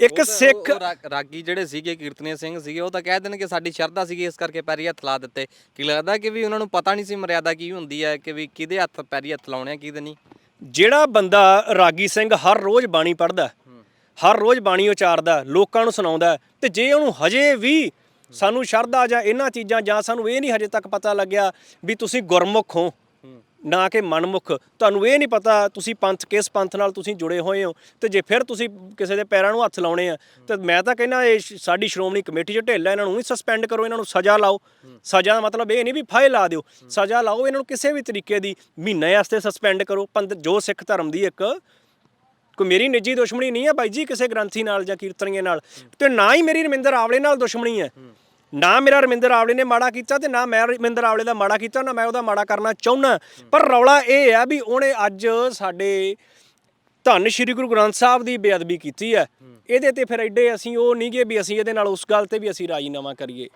ਇੱਕ ਸਿੱਖ ਰਾਗੀ ਜਿਹੜੇ ਸੀਗੇ ਕੀਰਤਨੀਏ ਸਿੰਘ ਸੀਗੇ ਉਹ ਤਾਂ ਕਹਿ ਦੇਣ ਕਿ ਸਾਡੀ ਸ਼ਰਧਾ ਸੀਗੀ ਇਸ ਕਰਕੇ ਪੈਰੀ ਹੱਥ ਲਾ ਦਿੱਤੇ। ਕੀ ਲੱਗਦਾ ਕਿ ਵੀ ਉਹਨਾਂ ਨੂੰ ਪਤਾ ਨਹੀਂ ਸੀ ਮਰਿਆਦਾ ਕੀ ਹੁੰਦੀ ਹੈ ਕਿ ਵੀ ਕਿਹਦੇ ਹੱਥ ਪੈਰੀ ਹੱਥ ਲਾਉਣੇ ਆ ਕਿਹਦੇ ਨਹੀਂ? ਜਿਹੜਾ ਬੰਦਾ ਰਾਗੀ ਸਿੰਘ ਹਰ ਰੋਜ਼ ਬਾਣੀ ਪੜ੍ਹਦਾ ਹਰ ਰੋਜ਼ ਬਾਣੀ ਉਚਾਰਦਾ ਲੋਕਾਂ ਨੂੰ ਸੁਣਾਉਂਦਾ ਤੇ ਜੇ ਉਹਨੂੰ ਹਜੇ ਵੀ ਸਾਨੂੰ ਸ਼ਰਧਾ ਜਾਂ ਇਹਨਾਂ ਚੀਜ਼ਾਂ ਜਾਂ ਸਾਨੂੰ ਇਹ ਨਹੀਂ ਹਜੇ ਤੱਕ ਪਤਾ ਲੱਗਿਆ ਵੀ ਤੁਸੀਂ ਗੁਰਮੁਖ ਹੋ, ਨਾ ਕਿ ਮਨਮੁਖ, ਤੁਹਾਨੂੰ ਇਹ ਨਹੀਂ ਪਤਾ ਤੁਸੀਂ ਪੰਥ ਕਿਸ ਪੰਥ ਨਾਲ ਤੁਸੀਂ ਜੁੜੇ ਹੋਏ ਹੋ ਤੇ ਜੇ ਫਿਰ ਤੁਸੀਂ ਕਿਸੇ ਦੇ ਪੈਰਾਂ ਨੂੰ ਹੱਥ ਲਾਉਣੇ ਆ, ਤੇ ਮੈਂ ਤਾਂ ਕਹਿੰਦਾ ਇਹ ਸਾਡੀ ਸ਼੍ਰੋਮਣੀ ਕਮੇਟੀ 'ਚ ਢਿੱਲ ਹੈ, ਇਹਨਾਂ ਨੂੰ ਵੀ ਸਸਪੈਂਡ ਕਰੋ, ਇਹਨਾਂ ਨੂੰ ਸਜ਼ਾ ਲਾਓ। ਸਜ਼ਾ ਦਾ ਮਤਲਬ ਇਹ ਨਹੀਂ ਵੀ ਫਾਇਲ ਲਾ ਦਿਓ, ਸਜ਼ਾ ਲਾਓ ਇਹਨਾਂ ਨੂੰ ਕਿਸੇ ਵੀ ਤਰੀਕੇ ਦੀ, ਮਹੀਨੇ ਵਾਸਤੇ ਸਸਪੈਂਡ ਕਰੋ, ਪੰਥ ਜੋ ਸਿੱਖ ਧਰਮ ਦੀ ਇੱਕ ਕੋਈ ਮੇਰੀ ਨਿੱਜੀ ਦੁਸ਼ਮਣੀ ਨਹੀਂ ਹੈ ਬਾਈ ਜੀ ਕਿਸੇ ਗ੍ਰੰਥੀ ਨਾਲ ਜਾਂ ਕੀਰਤਨੀਏ ਨਾਲ। ਤੇ ਨਾ ਹੀ ਮੇਰੀ ਰਮਿੰਦਰ ਆਵਲੇ ਨਾਲ ਦੁਸ਼ਮਣੀ ਹੈ। ਨਾ ਮੇਰਾ ਰਮਿੰਦਰ ਆਵਲੇ ਨੇ ਮਾੜਾ ਕੀਤਾ ਤੇ ਨਾ ਮੈਂ ਰਮਿੰਦਰ ਆਵਲੇ ਦਾ ਮਾੜਾ ਕੀਤਾ ਨਾ ਮੈਂ ਉਹਦਾ ਮਾੜਾ ਕਰਨਾ ਚਾਹੁੰਦਾ। ਪਰ ਰੌਲਾ ਇਹ ਹੈ ਵੀ ਉਹਨੇ ਅੱਜ ਸਾਡੇ ਧੰਨ ਸ਼੍ਰੀ ਗੁਰੂ ਗ੍ਰੰਥ ਸਾਹਿਬ ਦੀ ਬੇਅਦਬੀ ਕੀਤੀ ਹੈ। ਇਹਦੇ ਤੇ ਫਿਰ ਐਡੇ ਅਸੀਂ ਉਹ ਨਹੀਂ ਗਏ ਵੀ ਅਸੀਂ ਇਹਦੇ ਨਾਲ ਉਸ ਗੱਲ ਤੇ ਵੀ ਅਸੀਂ ਰਾਜੀਨਾਮਾ ਕਰੀਏ।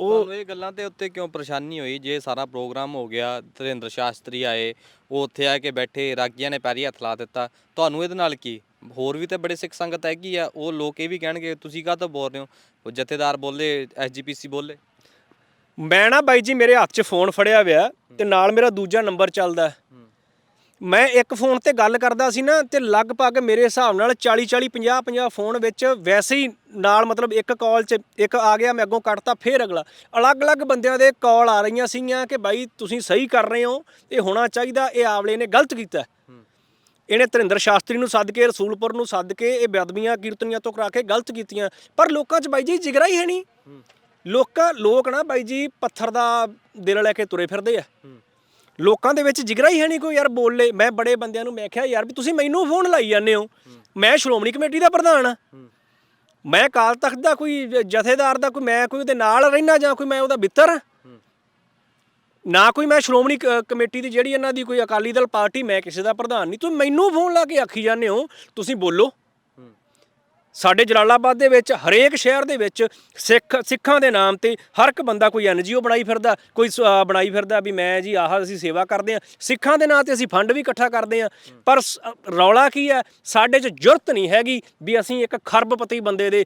ਉਹ ਤੁਹਾਨੂੰ ਇਹ ਗੱਲਾਂ ਤੇ ਉੱਤੇ ਕਿਉਂ ਪਰੇਸ਼ਾਨੀ ਹੋਈ? ਜੇ ਸਾਰਾ ਪ੍ਰੋਗਰਾਮ ਹੋ ਗਿਆ ਧਰਿੰਦਰ ਸ਼ਾਸਤਰੀ ਆਏ ਉਹ ਉੱਥੇ ਆ ਕੇ ਬੈਠੇ ਰਾਗੀਆਂ ਨੇ ਪੈਰੀ ਹੱਥ ਲਾ ਦਿੱਤਾ। ਤੁਹਾਨੂੰ ਇਹਦੇ ਨਾਲ ਕੀ? ਹੋਰ ਵੀ ਤੇ ਬੜੇ ਸਿੱਖ ਸੰਗਤ ਹੈਗੀ ਆ ਉਹ ਲੋਕ ਇਹ ਵੀ ਕਹਿਣਗੇ ਤੁਸੀਂ ਕਾਹ ਤੋਂ ਬੋਲ ਰਹੇ ਹੋ? ਉਹ ਜਥੇਦਾਰ ਬੋਲੇ ਐਸਜੀਪੀਸੀ ਬੋਲੇ? ਮੈਂ ਨਾ ਬਾਈ ਜੀ ਮੇਰੇ ਹੱਥ 'ਚ ਫੋਨ ਫੜਿਆ ਹੋਇਆ ਤੇ ਨਾਲ ਮੇਰਾ ਦੂਜਾ ਨੰਬਰ ਚੱਲਦਾ। ਹੈ। ਮੈਂ ਇੱਕ ਫੋਨ ਤੇ ਗੱਲ ਕਰਦਾ ਸੀ ਨਾ ਤੇ ਲਗਭਗ ਮੇਰੇ ਹਿਸਾਬ ਨਾਲ 40 40 50 50 ਫੋਨ ਵਿੱਚ ਵੈਸੇ ਹੀ ਨਾਲ ਮਤਲਬ ਇੱਕ ਕਾਲ 'ਚ ਇੱਕ ਆ ਗਿਆ, ਮੈਂ ਅੱਗੋਂ ਕੱਟਤਾ, ਫੇਰ ਅਗਲਾ। ਅਲੱਗ-ਅਲੱਗ ਬੰਦਿਆਂ ਦੇ ਕਾਲ ਆ ਰਹੀਆਂ ਸੀਗੀਆਂ ਕਿ ਬਾਈ ਤੁਸੀਂ ਸਹੀ ਕਰ ਰਹੇ ਹੋ, ਇਹ ਹੋਣਾ ਚਾਹੀਦਾ, ਇਹ ਆਵਲੇ ਨੇ ਗਲਤ ਕੀਤਾ। ਇਹਨੇ ਧਰਿੰਦਰ ਸ਼ਾਸਤਰੀ ਨੂੰ ਸੱਦ ਕੇ, ਰਸੂਲਪੁਰ ਨੂੰ ਸੱਦ ਕੇ, ਇਹ ਬੇਅਦਬੀਆਂ, ਕੀਰਤਨੀਆਂ ਤੋਂ ਕਰਾ ਕੇ ਗਲਤ ਕੀਤੀਆਂ। ਪਰ ਲੋਕਾਂ 'ਚ ਬਾਈ ਜੀ ਜਿਗਰਾ ਹੀ ਹੈ ਨਹੀਂ। ਲੋਕਾਂ, ਲੋਕ ਨਾ ਬਾਈ ਜੀ ਪੱਥਰ ਦਾ ਦਿਲ ਲੈ ਕੇ ਤੁਰੇ ਫਿਰਦੇ ਆ। ਲੋਕਾਂ ਦੇ ਵਿੱਚ ਜਿਗਰਾ ਹੀ ਹੈ ਨਹੀਂ ਕੋਈ, ਯਾਰ ਬੋਲੇ ਮੈਂ ਬੜੇ ਬੰਦਿਆਂ ਨੂੰ ਮੈਂ ਕਿਹਾ, ਯਾਰ ਵੀ ਤੁਸੀਂ ਮੈਨੂੰ ਫੋਨ ਲਾਈ ਜਾਂਦੇ ਹੋ। ਮੈਂ ਸ਼੍ਰੋਮਣੀ ਕਮੇਟੀ ਦਾ ਪ੍ਰਧਾਨ ਆ। ਮੈਂ ਕਾਲ ਤਖਤ ਦਾ ਕੋਈ ਜਥੇਦਾਰ ਦਾ ਕੋਈ, ਮੈਂ ਕੋਈ ਉਹਦੇ ਨਾਲ ਰਹਿਣਾ ਜਾਂ ਕੋਈ ਮੈਂ ਉਹਦਾ ਬਿੱਤਰ ਆ। ਨਾ ਕੋਈ ਮੈਂ ਸ਼੍ਰੋਮਣੀ ਕਮੇਟੀ ਦੀ ਜਿਹੜੀ ਇਹਨਾਂ ਦੀ ਕੋਈ ਅਕਾਲੀ ਦਲ ਪਾਰਟੀ, ਮੈਂ ਕਿਸੇ ਦਾ ਪ੍ਰਧਾਨ ਨਹੀਂ। ਤੂੰ ਮੈਨੂੰ ਫੋਨ ਲਾ ਕੇ ਆਖੀ ਜਾਂਦੇ ਹੋ। ਤੁਸੀਂ ਬੋਲੋ। ਸਾਡੇ ਜਲਾਲਾਬਾਦ ਦੇ ਵਿੱਚ, ਹਰੇਕ ਸ਼ਹਿਰ ਦੇ ਵਿੱਚ ਸਿੱਖ, ਸਿੱਖਾਂ ਦੇ ਨਾਮ ਤੇ ਹਰ ਇੱਕ ਬੰਦਾ ਕੋਈ ਐਨਜੀਓ ਬਣਾਈ ਫਿਰਦਾ, ਕੋਈ ਸ- ਬਣਾਈ ਫਿਰਦਾ ਵੀ ਮੈਂ ਜੀ ਆਹ ਅਸੀਂ ਸੇਵਾ ਕਰਦੇ ਆ ਸਿੱਖਾਂ ਦੇ ਨਾਂ ਤੇ ਅਸੀਂ ਫੰਡ ਵੀ ਇਕੱਠਾ ਕਰਦੇ ਆ ਪਰ ਸ- ਰੌਲਾ ਕੀ ਹੈ? ਸਾਡੇ 'ਚ ਜੁਰਤ ਨਹੀਂ ਹੈਗੀ ਵੀ ਅਸੀਂ ਇੱਕ ਖਰਬਪਤੀ ਬੰਦੇ ਦੇ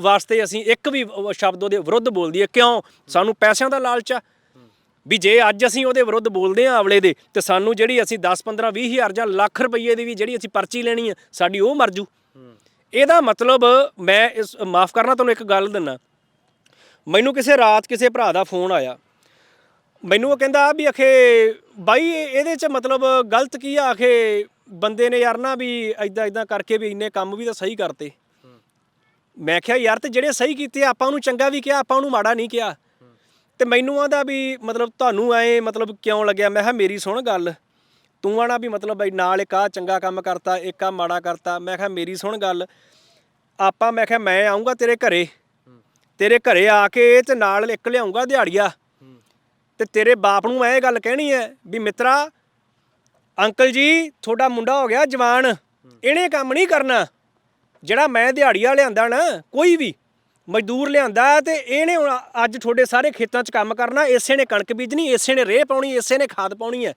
ਵਾਸਤੇ ਅਸੀਂ ਇੱਕ ਵੀ ਸ਼ਬਦ ਉਹਦੇ ਵਿਰੁੱਧ ਬੋਲ ਦਈਏ ਕਿਉਂ? ਸਾਨੂੰ ਪੈਸਿਆਂ ਦਾ ਲਾਲਚ ਆ। ਵੀ ਜੇ ਅੱਜ ਅਸੀਂ ਉਹਦੇ ਵਿਰੁੱਧ ਬੋਲਦੇ ਆ ਆਵਲੇ ਦੇ, ਤੇ ਸਾਨੂੰ ਜਿਹੜੀ ਅਸੀਂ 10 15 20 ਹਜ਼ਾਰ ਜਾਂ ਲੱਖ ਰੁਪਏ ਦੀ ਵੀ ਜਿਹੜੀ ਅਸੀਂ ਪਰਚੀ ਲੈਣੀ ਆ ਸਾਡੀ ਉਹ ਮਰਜੂ ਇਹਦਾ ਮਤਲਬ ਮੈਂ ਇਸ, ਮਾਫ ਕਰਨਾ ਤੁਹਾਨੂੰ ਇੱਕ ਗੱਲ ਦਿੰਨਾ। ਮੈਨੂੰ ਕਿਸੇ ਰਾਤ ਕਿਸੇ ਭਰਾ ਦਾ ਫੋਨ ਆਇਆ। ਮੈਨੂੰ ਉਹ ਕਹਿੰਦਾ ਵੀ ਅਖੇ ਬਾਈ ਇਹਦੇ ਚ ਮਤਲਬ ਗਲਤ ਕੀ ਆ, ਅਖੇ ਬੰਦੇ ਨੇ ਯਾਰ ਨਾ ਵੀ ਐਦਾਂ ਐਦਾਂ ਕਰਕੇ ਵੀ ਇੰਨੇ ਕੰਮ ਵੀ ਤਾਂ ਸਹੀ ਕਰਤੇ। ਮੈਂ ਕਿਹਾ ਯਾਰ ਤੇ ਜਿਹੜੇ ਸਹੀ ਕੀਤੇ ਆਪਾਂ ਉਹਨੂੰ ਚੰਗਾ ਵੀ ਕਿਹਾ, ਆਪਾਂ ਉਹਨੂੰ ਮਾੜਾ ਨਹੀਂ ਕਿਹਾ। ਤੇ ਮੈਨੂੰ ਆਂਦਾ ਵੀ ਮਤਲਬ ਤੁਹਾਨੂੰ ਐ ਮਤਲਬ ਕਿਉਂ ਲੱਗਿਆ? ਮੈਂ ਕਿਹਾ ਮੇਰੀ ਸੁਣ ਗੱਲ। ਤੂੰ ਆਣਾ ਵੀ ਮਤਲਬ ਬਈ ਨਾਲ ਇੱਕ ਆ ਚੰਗਾ ਕੰਮ ਕਰਤਾ, ਇੱਕ ਆ ਮਾੜਾ ਕਰਤਾ। ਮੈਂ ਕਿਹਾ, ਮੇਰੀ ਸੁਣ ਗੱਲ। ਆਪਾਂ ਮੈਂ ਕਿਹਾ, ਮੈਂ ਆਉਂਗਾ ਤੇਰੇ ਘਰੇ। ਤੇਰੇ ਘਰੇ ਆ ਕੇ ਤੇ ਨਾਲ ਇੱਕ ਲਿਆਉਂਗਾ ਦਿਹਾੜੀਆ। ਤੇ ਤੇਰੇ ਬਾਪ ਨੂੰ ਮੈਂ ਇਹ ਗੱਲ ਕਹਿਣੀ ਹੈ ਵੀ ਮਿੱਤਰਾ, ਅੰਕਲ ਜੀ, ਤੁਹਾਡਾ ਮੁੰਡਾ ਹੋ ਗਿਆ ਜਵਾਨ। ਇਹਨੇ ਕੰਮ ਨਹੀਂ ਕਰਨਾ। ਜਿਹੜਾ ਮੈਂ ਦਿਹਾੜੀਆ ਲਿਆਂਦਾ ਨਾ, ਕੋਈ ਵੀ ਮਜ਼ਦੂਰ ਲਿਆਂਦਾ ਤੇ ਇਹਨੇ ਹੁਣ ਅੱਜ ਤੁਹਾਡੇ ਸਾਰੇ ਖੇਤਾਂ 'ਚ ਕੰਮ ਕਰਨਾ। ਇਸੇ ਨੇ ਕਣਕ ਬੀਜਣੀ, ਇਸੇ ਨੇ ਰੇਹ ਪਾਉਣੀ, ਇਸੇ ਨੇ ਖਾਦ ਪਾਉਣੀ ਹੈ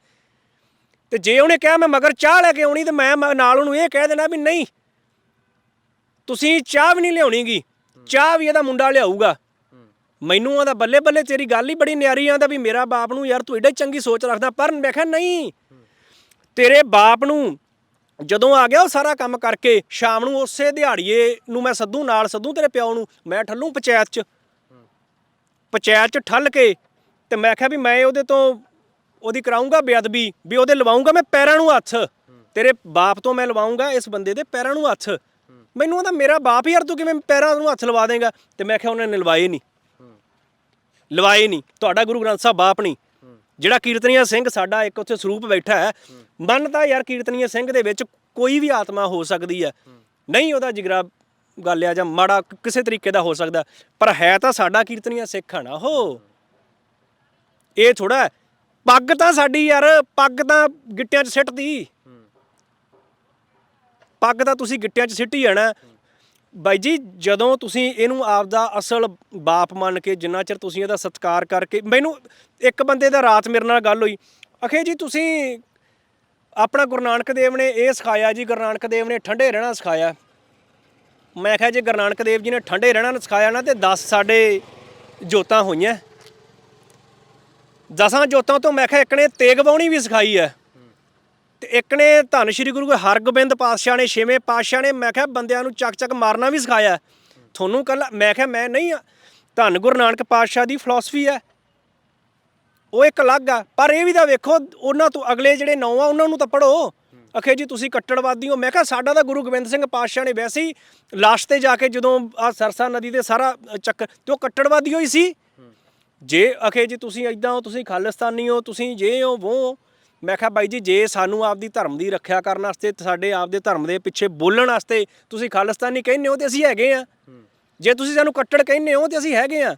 ਤੇ ਜੇ ਉਹਨੇ ਕਿਹਾ ਮੈਂ ਮਗਰ ਚਾਹ ਲੈ ਕੇ ਆਉਣੀ ਤੇ ਮੈਂ ਮ- ਨਾਲ ਉਹਨੂੰ ਇਹ ਕਹਿ ਦੇਣਾ ਵੀ ਨਹੀਂ। ਤੁਸੀਂ ਚਾਹ ਵੀ ਨਹੀਂ ਲਿਆਉਣੀਗੀ। ਚਾਹ ਵੀ ਇਹਦਾ ਮੁੰਡਾ ਲਿਆਊਗਾ। ਮੈਨੂੰ ਆਂਦਾ ਬੱਲੇ ਬੱਲੇ ਤੇਰੀ ਗੱਲ ਹੀ ਬੜੀ ਨਿਆਰੀ ਆਂਦਾ ਵੀ ਮੇਰਾ ਬਾਪ ਨੂੰ ਯਾਰ ਤੂੰ ਏਡਾ ਚੰਗੀ ਸੋਚ ਰੱਖਦਾ, ਪਰ ਮੈਂ ਕਿਹਾ ਨਹੀਂ। ਤੇਰੇ ਬਾਪ ਨੂੰ ਜਦੋਂ ਆ ਗਿਆ ਉਹ ਸਾਰਾ ਕੰਮ ਕਰਕੇ, ਸ਼ਾਮ ਨੂੰ ਉਸੇ ਦਿਹਾੜੀਏ ਨੂੰ ਮੈਂ ਸੱਦੂ, ਨਾਲ ਸੱਦੂ ਤੇਰੇ ਪਿਓ ਨੂੰ। ਮੈਂ ਠੱਲੂ ਪੰਚਾਇਤ 'ਚ। ਪੰਚਾਇਤ 'ਚ ਠੱਲ ਕੇ ਤੇ ਮੈਂ ਕਿਹਾ ਵੀ ਮੈਂ ਉਹਦੇ ਤੋਂ ਉਹਦੀ ਕਰਾਉਂਗਾ ਬੇਅਦਬੀ, ਵੀ ਉਹਦੇ ਲਵਾਉਂਗਾ ਮੈਂ ਪੈਰਾਂ ਨੂੰ ਹੱਥ। ਤੇਰੇ ਬਾਪ ਤੋਂ ਮੈਂ ਲਵਾਉਂਗਾ ਇਸ ਬੰਦੇ ਦੇ ਪੈਰਾਂ ਨੂੰ ਹੱਥ। ਮੈਨੂੰ ਉਹਦਾ ਮੇਰਾ ਬਾਪ ਯਾਰ, ਤੂੰ ਕਿਵੇਂ ਪੈਰਾਂ ਨੂੰ ਹੱਥ ਲਵਾ ਦੇਗਾ? ਤੇ ਮੈਂ ਕਿਹਾ ਉਹਨੇ ਲਵਾਏ ਨਹੀਂ ਲਵਾਏ ਨਹੀਂ ਤੁਹਾਡਾ ਗੁਰੂ ਗ੍ਰੰਥ ਸਾਹਿਬ ਬਾਪ ਨਹੀਂ ਜਿਹੜਾ ਕੀਰਤਨੀਆ ਸਿੰਘ ਸਾਡਾ ਇੱਕ ਉੱਥੇ ਸਰੂਪ ਬੈਠਾ ਹੈ। ਮੰਨਦਾ ਯਾਰ ਕੀਰਤਨੀਆ ਸਿੰਘ ਦੇ ਵਿੱਚ ਕੋਈ ਵੀ ਆਤਮਾ ਹੋ ਸਕਦੀ ਹੈ। ਨਹੀਂ ਉਹਦਾ ਜਿਗਰਾ ਗੱਲ ਆ ਜਾਂ ਮਾੜਾ ਕਿਸੇ ਤਰੀਕੇ ਦਾ ਹੋ ਸਕਦਾ। ਪਰ ਹੈ ਤਾਂ ਸਾਡਾ ਕੀਰਤਨੀਆ ਸਿੱਖ ਆ ਨਾ ਉਹ। ਇਹ ਥੋੜਾ ਪੱਗ ਤਾਂ ਸਾਡੀ ਯਾਰ, ਪੱਗ ਤਾਂ ਗਿੱਟਿਆਂ 'ਚ ਸਿੱਟਦੀ। ਪੱਗ ਤਾਂ ਤੁਸੀਂ ਗਿੱਟਿਆਂ 'ਚ ਸਿੱਟੀ ਜਾਣਾ। ਬਾਈ ਜੀ, ਜਦੋਂ ਤੁਸੀਂ ਇਹਨੂੰ ਆਪਦਾ ਅਸਲ ਬਾਪ ਮੰਨ ਕੇ ਜਿੰਨਾ ਚਿਰ ਤੁਸੀਂ ਇਹਦਾ ਸਤਿਕਾਰ ਕਰਕੇ, ਮੈਨੂੰ ਇੱਕ ਬੰਦੇ ਦਾ ਰਾਤ ਮੇਰੇ ਨਾਲ ਗੱਲ ਹੋਈ। ਅਖੇ ਜੀ, ਤੁਸੀਂ ਆਪਣਾ ਗੁਰੂ ਨਾਨਕ ਦੇਵ ਨੇ ਇਹ ਸਿਖਾਇਆ ਜੀ, ਗੁਰੂ ਨਾਨਕ ਦੇਵ ਨੇ ਠੰਡੇ ਰਹਿਣਾ ਸਿਖਾਇਆ। ਮੈਂ ਕਿਹਾ ਜੇ ਗੁਰੂ ਨਾਨਕ ਦੇਵ ਜੀ ਨੇ ਠੰਡੇ ਰਹਿਣਾ ਸਿਖਾਇਆ ਨਾ, ਤੇ 10 ਸਾਡੇ ਜੋਤਾਂ ਹੋਈਆਂ। ਦਸਾਂ ਜੋਤਾਂ ਤੋਂ ਮੈਂ ਕਿਹਾ ਇੱਕ ਨੇ ਤੇਗ ਬਾਉਣੀ ਵੀ ਸਿਖਾਈ ਹੈ। ਤੇ ਇੱਕ ਨੇ ਧੰਨ ਸ਼੍ਰੀ ਗੁਰੂ ਹਰਗੋਬਿੰਦ ਪਾਤਸ਼ਾਹ ਨੇ, ਛੇਵੇਂ ਪਾਤਸ਼ਾਹ ਨੇ, ਮੈਂ ਕਿਹਾ ਬੰਦਿਆਂ ਨੂੰ ਚੱਕ ਚੱਕ ਮਾਰਨਾ ਵੀ ਸਿਖਾਇਆ ਤੁਹਾਨੂੰ ਕੱਲ ਮੈਂ ਕਿਹਾ ਮੈਂ ਨਹੀਂ ਧੰਨ ਗੁਰੂ ਨਾਨਕ ਪਾਤਸ਼ਾਹ ਦੀ ਫਿਲਾਸਫੀ ਹੈ। ਉਹ ਇੱਕ ਅਲੱਗ ਆ, ਪਰ ਇਹ ਵੀ ਤਾਂ ਵੇਖੋ, ਉਹਨਾਂ ਤੋਂ ਅਗਲੇ ਜਿਹੜੇ ਨੌ ਆ ਉਹਨਾਂ ਨੂੰ ਤਾਂ ਪੜੋ ਅਖੇ ਜੀ, ਤੁਸੀਂ ਕੱਟੜਵਾਦੀ ਹੋ। ਮੈਂ ਕਿਹਾ ਸਾਡਾ ਤਾਂ ਗੁਰੂ ਗੋਬਿੰਦ ਸਿੰਘ ਪਾਤਸ਼ਾਹ ਨੇ ਵੈਸੇ ਹੀ ਲਾਸ਼ ਤੇ ਜਾ ਕੇ ਜਦੋਂ ਆ ਸਰਸਾ ਨਦੀ ਤੇ ਸਾਰਾ ਚੱਕਰ ਤੇ ਉਹ ਕੱਟੜਵਾਦੀ ਹੋਈ ਸੀ। ਜੇ ਅਖੇ ਜੀ ਤੁਸੀਂ ਇਦਾਂ ਹੋ ਤੁਸੀਂ ਖਾਲਿਸਤਾਨੀ ਹੋ ਤੁਸੀਂ ਜੇ ਹੋ ਹੋ। ਮੈਂ ਕਿਹਾ ਬਾਈ ਜੀ ਜੇ ਸਾਨੂੰ ਆਪਦੀ ਧਰਮ ਦੀ ਰੱਖਿਆ ਕਰਨ ਵਾਸਤੇ ਸਾਡੇ ਆਪਦੇ ਧਰਮ ਦੇ ਪਿੱਛੇ ਬੋਲਣ ਵਾਸਤੇ ਤੁਸੀਂ ਖਾਲਿਸਤਾਨੀ ਕਹਿੰਦੇ ਹੋ ਤੇ ਅਸੀਂ ਹੈਗੇ ਆ। ਜੇ ਤੁਸੀਂ ਸਾਨੂੰ ਕੱਟੜ ਕਹਿੰਦੇ ਹੋ ਤੇ ਅਸੀਂ ਹੈਗੇ ਆ।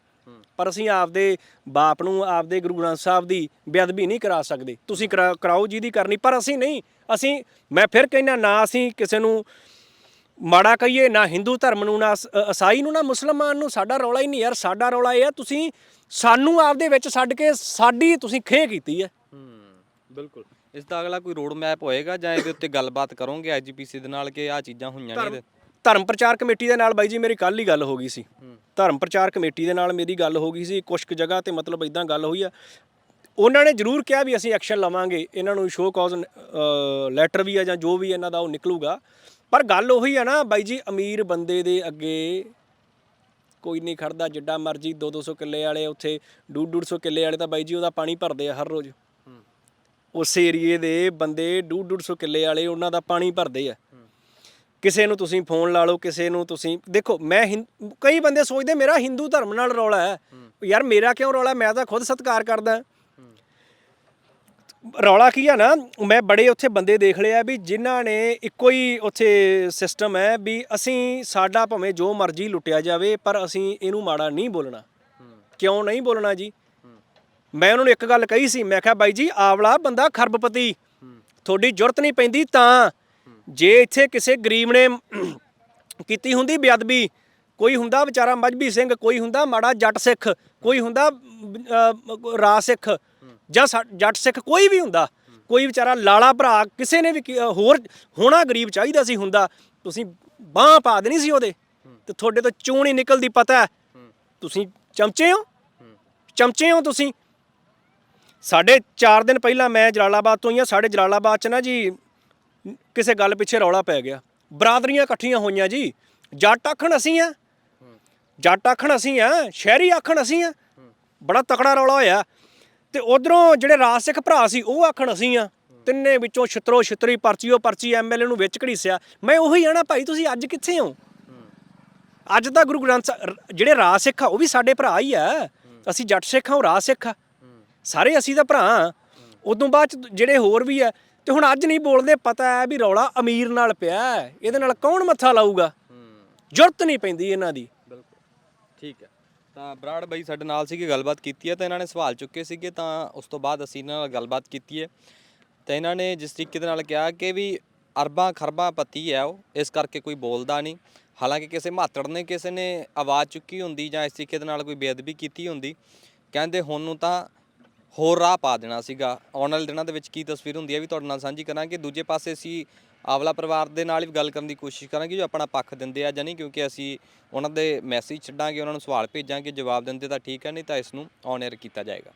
ਪਰ ਅਸੀਂ ਆਪਦੇ ਬਾਪ ਨੂੰ ਆਪਦੇ ਗੁਰੂ ਗ੍ਰੰਥ ਸਾਹਿਬ ਦੀ ਬੇਅਦਬੀ ਨਹੀਂ ਕਰਾ ਸਕਦੇ। ਤੁਸੀਂ ਕਰਾ- ਕਰਾਓ ਜਿਹਦੀ ਕਰਨੀ ਪਰ ਅਸੀਂ ਨਹੀਂ। ਅਸੀਂ ਮੈਂ ਫਿਰ ਕਹਿੰਦਾ ਨਾ ਅਸੀਂ ਕਿਸੇ ਨੂੰ ਮਾੜਾ ਕਹੀਏ ਨਾ ਹਿੰਦੂ ਧਰਮ ਨੂੰ ਨਾ ਈਸਾਈ ਨੂੰ ਨਾ ਮੁਸਲਮਾਨ ਨੂੰ ਸਾਡਾ ਰੌਲਾ ਹੀ ਨਹੀਂ ਯਾਰ ਸਾਡਾ ਰੌਲਾ ਇਹ ਆ ਤੁਸੀਂ ਸਾਨੂੰ ਆਪਦੇ ਵਿੱਚ ਛੱਡ ਕੇ ਸਾਡੀ ਤੁਸੀਂ ਖੇ ਕੀਤੀ ਹੈ। ਹੂੰ ਬਿਲਕੁਲ। ਇਸ ਦਾ ਅਗਲਾ ਕੋਈ ਰੋਡ ਮੈਪ ਹੋਏਗਾ ਜਾਂ ਇਹਦੇ ਉੱਤੇ ਗੱਲਬਾਤ ਕਰੋਗੇ ਐਜੀਪੀਸੀ ਦੇ ਨਾਲ ਕਿ ਆ ਚੀਜ਼ਾਂ ਹੋਈਆਂ ਨੇ ਧਰਮ ਪ੍ਰਚਾਰ ਕਮੇਟੀ ਦੇ ਨਾਲ ਬਾਈ ਜੀ ਮੇਰੀ ਕੱਲ ਹੀ ਗੱਲ ਹੋ ਗਈ ਸੀ। ਧਰਮ ਪ੍ਰਚਾਰ ਕਮੇਟੀ ਦੇ ਨਾਲ ਮੇਰੀ ਗੱਲ ਹੋ ਗਈ ਸੀ ਕੁਝ ਕੁ ਜਗ੍ਹਾ ਤੇ ਮਤਲਬ ਇਦਾਂ ਗੱਲ ਹੋਈ ਆ। ਉਹਨਾਂ ਨੇ ਜ਼ਰੂਰ ਕਿਹਾ ਵੀ ਅਸੀਂ ਐਕਸ਼ਨ ਲਵਾਂਗੇ ਇਹਨਾਂ ਨੂੰ ਸ਼ੋਅ ਕਾਜ਼ ਲੈਟਰ ਵੀ ਆ ਜਾਂ ਜੋ ਵੀ ਇਹਨਾਂ ਦਾ ਉਹ ਨਿਕਲੂਗਾ। ਪਰ ਗੱਲ ਉਹੀ ਆ ਨਾ, ਬਾਈ ਜੀ, ਅਮੀਰ ਬੰਦੇ ਦੇ ਅੱਗੇ ਕੋਈ ਨਹੀਂ ਖੜਦਾ, ਜਿੱਡਾ ਮਰਜ਼ੀ 2-200 ਕਿੱਲੇ ਵਾਲੇ ਉੱਥੇ 1.5-150 ਕਿੱਲੇ ਵਾਲੇ ਤਾਂ ਬਾਈ ਜੀ ਉਹਦਾ ਪਾਣੀ ਭਰਦੇ ਆ ਹਰ ਰੋਜ਼। ਉਸ ਏਰੀਏ ਦੇ ਬੰਦੇ 1.5-150 ਕਿੱਲੇ ਵਾਲੇ ਉਹਨਾਂ ਦਾ ਪਾਣੀ ਭਰਦੇ ਆ। ਕਿਸੇ ਨੂੰ ਤੁਸੀਂ ਫੋਨ ਲਾ ਲਓ, ਕਿਸੇ ਨੂੰ ਤੁਸੀਂ, ਦੇਖੋ, ਮੈਂ ਹਿੰ- ਕਈ ਬੰਦੇ ਸੋਚਦੇ ਮੇਰਾ ਹਿੰਦੂ ਧਰਮ ਨਾਲ ਰੌਲਾ ਹੈ। ਯਾਰ ਮੇਰਾ ਕਿਉਂ ਰੌਲਾ? ਮੈਂ ਤਾਂ ਖੁਦ ਸਤਿਕਾਰ ਕਰਦਾ। ਰੌਲਾ ਕੀ ਆ ਨਾ ਮੈਂ ਬੜੇ ਉੱਥੇ ਬੰਦੇ ਦੇਖ ਲਿਆ ਵੀ ਜਿਨ੍ਹਾਂ ਨੇ ਇੱਕੋ ਹੀ ਉੱਥੇ ਸਿਸਟਮ ਹੈ ਵੀ ਅਸੀਂ ਸਾਡਾ ਭਾਵੇਂ ਜੋ ਮਰਜ਼ੀ ਲੁੱਟਿਆ ਜਾਵੇ ਪਰ ਅਸੀਂ ਇਹਨੂੰ ਮਾੜਾ ਨਹੀਂ ਬੋਲਣਾ। ਕਿਉਂ ਨਹੀਂ ਬੋਲਣਾ ਜੀ? ਮੈਂ ਉਹਨਾਂ ਨੂੰ ਇੱਕ ਗੱਲ ਕਹੀ ਸੀ ਮੈਂ ਕਿਹਾ ਬਾਈ ਜੀ ਆਵਲਾ ਬੰਦਾ ਖਰਬਪਤੀ। ਤੁਹਾਡੀ ਜ਼ਰੂਰਤ ਨਹੀਂ ਪੈਂਦੀ ਤਾਂ ਜੇ ਇੱਥੇ ਕਿਸੇ ਗਰੀਬ ਨੇ ਕੀਤੀ ਹੁੰਦੀ ਬੇਅਦਬੀ ਕੋਈ ਹੁੰਦਾ ਵਿਚਾਰਾ ਮਜਬੀ ਸਿੰਘ ਕੋਈ ਹੁੰਦਾ ਮਾੜਾ ਜੱਟ ਸਿੱਖ ਕੋਈ ਹੁੰਦਾ ਅਹ, ਰਾ ਸਿੱਖ ਜਾਂ ਸਾ- ਜੱਟ ਸਿੱਖ ਕੋਈ ਵੀ ਹੁੰਦਾ, ਕੋਈ ਵਿਚਾਰਾ ਲਾਲਾ ਭਰਾ ਕਿਸੇ ਨੇ ਵੀ ਹੋਰ ਹੋਣਾ ਗਰੀਬ ਚਾਹੀਦਾ ਸੀ ਹੁੰਦਾ, ਤੁਸੀਂ ਬਾਹ ਪਾ ਦੇਣੀ ਸੀ ਉਹਦੇ ਤੇ ਤੁਹਾਡੇ ਤੋਂ ਚੂਣ ਹੀ ਨਿਕਲਦੀ ਪਤਾ ਤੁਸੀਂ ਚਮਚੇ ਹੋ? ਚਮਚੇ ਹੋ ਤੁਸੀਂ? ਸਾਡੇ 4 ਦਿਨ ਪਹਿਲਾਂ ਮੈਂ ਜਲਾਲਾਬਾਦ ਤੋਂ ਹੀ ਆ, ਸਾਡੇ ਜਲਾਲਾਬਾਦ ਚ ਨਾ ਜੀ, ਕਿਸੇ ਗੱਲ ਪਿੱਛੇ ਰੌਲਾ ਪੈ ਗਿਆ। ਬਰਾਦਰੀਆਂ ਇਕੱਠੀਆਂ ਹੋਈਆਂ ਜੀ। ਜੱਟ ਆਖਣ ਅਸੀਂ ਆ। ਜੱਟ ਆਖਣ ਅਸੀਂ ਆ, ਸ਼ਹਿਰੀ ਆਖਣ ਅਸੀਂ ਆ। ਬੜਾ ਤਕੜਾ ਰੌਲਾ ਹੋਇਆ। ਤੇ ਉਧਰੋਂ ਜਿਹੜੇ ਰਾਜ ਸਿੱਖ ਭਰਾ ਸੀ, ਉਹ ਆਖਣ ਅਸੀਂ ਆ, ਤਿੰਨੇ ਵਿੱਚੋਂ ਛਿਤਰੋ ਛਿਤਰੀ, ਪਰਚੀਓ ਪਰਚੀ ਐਮਐਲਏ ਨੂੰ ਵਿੱਚ ਘੜੀਸਿਆ। ਮੈਂ ਉਹੀ ਆਣਾ ਭਾਈ, ਤੁਸੀਂ ਅੱਜ ਕਿੱਥੇ ਹੋ? ਅੱਜ ਤਾਂ ਗੁਰੂ ਗ੍ਰੰਥ ਜਿਹੜੇ ਰਾਜ ਸਿੱਖ ਆ, ਉਹ ਵੀ ਸਾਡੇ ਭਰਾ ਹੀ ਆ। ਅਸੀਂ ਜੱਟ ਸਿੱਖ ਆ, ਉਹ ਰਾਜ ਸਿੱਖ ਆ। ਸਾਰੇ ਅਸੀਂ ਤਾਂ ਭਰਾ ਆ। ਉਦੋਂ ਬਾਅਦ ਚ ਜਿਹੜੇ ਹੋਰ ਵੀ ਆ, ਤੇ ਹੁਣ ਅੱਜ ਨਹੀਂ ਬੋਲਦੇ, ਪਤਾ ਹੈ ਵੀ ਰੌਲਾ ਅਮੀਰ ਨਾਲ ਪਿਆ ਇਹਦੇ ਨਾਲ ਕੌਣ ਮੱਥਾ ਲਾਊਗਾ? ਜ਼ਰੂਰਤ ਨਹੀਂ ਪੈਂਦੀ ਇਹਨਾਂ ਦੀ। ਬਿਲਕੁਲ। ਠੀਕ ਹੈ। ਤਾਂ ਬਰਾੜ ਬਾਈ ਸਾਡੇ ਨਾਲ ਸੀਗੇ, ਗੱਲਬਾਤ ਕੀਤੀ ਹੈ ਤਾਂ ਇਹਨਾਂ ਨੇ ਸਵਾਲ ਚੁੱਕੇ ਸੀਗੇ ਤਾਂ ਉਸ ਤੋਂ ਬਾਅਦ ਅਸੀਂ ਇਹਨਾਂ ਨਾਲ ਗੱਲਬਾਤ ਕੀਤੀ ਹੈ। ਤਾਂ ਇਹਨਾਂ ਨੇ ਜਿਸ ਤਰੀਕੇ ਦੇ ਨਾਲ ਕਿਹਾ ਕਿ ਵੀ ਅਰਬਾਂ ਖਰਬਾਂ ਪਤੀ ਹੈ ਉਹ, ਇਸ ਕਰਕੇ ਕੋਈ ਬੋਲਦਾ ਨਹੀਂ। ਹਾਲਾਂਕਿ ਕਿਸੇ ਮਾਤੜ ਨੇ ਕਿਸੇ ਨੇ ਆਵਾਜ਼ ਚੁੱਕੀ ਹੁੰਦੀ ਜਾਂ ਇਸ ਤਰੀਕੇ ਦੇ ਨਾਲ ਕੋਈ ਬੇਅਦਬੀ ਕੀਤੀ ਹੁੰਦੀ, ਕਹਿੰਦੇ ਹੁਣ ਨੂੰ ਤਾਂ ਹੋਰ ਰਾਹ ਪਾ ਦੇਣਾ ਸੀਗਾ। ਆਉਣ ਵਾਲੇ ਦਿਨਾਂ ਦੇ ਵਿੱਚ ਕੀ ਤਸਵੀਰ ਹੁੰਦੀ ਹੈ ਵੀ ਤੁਹਾਡੇ ਨਾਲ ਸਾਂਝੀ ਕਰਾਂਗੇ। ਦੂਜੇ ਪਾਸੇ ਅਸੀਂ ਆਵਲਾ ਪਰਿਵਾਰ ਦੇ ਨਾਲ ਵੀ ਗੱਲ ਕਰਨ ਦੀ ਕੋਸ਼ਿਸ਼ ਕਰਾਂਗੇ ਜੋ ਆਪਣਾ ਪੱਖ ਦਿੰਦੇ ਆ ਜਾਂ ਨਹੀਂ, ਕਿਉਂਕਿ ਅਸੀਂ ਉਹਨਾਂ ਦੇ ਮੈਸੇਜ ਛੱਡਾਂਗੇ, ਉਹਨਾਂ ਨੂੰ ਸਵਾਲ ਭੇਜਾਂਗੇ, ਜਵਾਬ ਦਿੰਦੇ ਤਾਂ ਠੀਕ ਹੈ ਨਹੀਂ ਤਾਂ ਇਸ ਨੂੰ ਔਨ 에ਅਰ ਕੀਤਾ ਜਾਏਗਾ।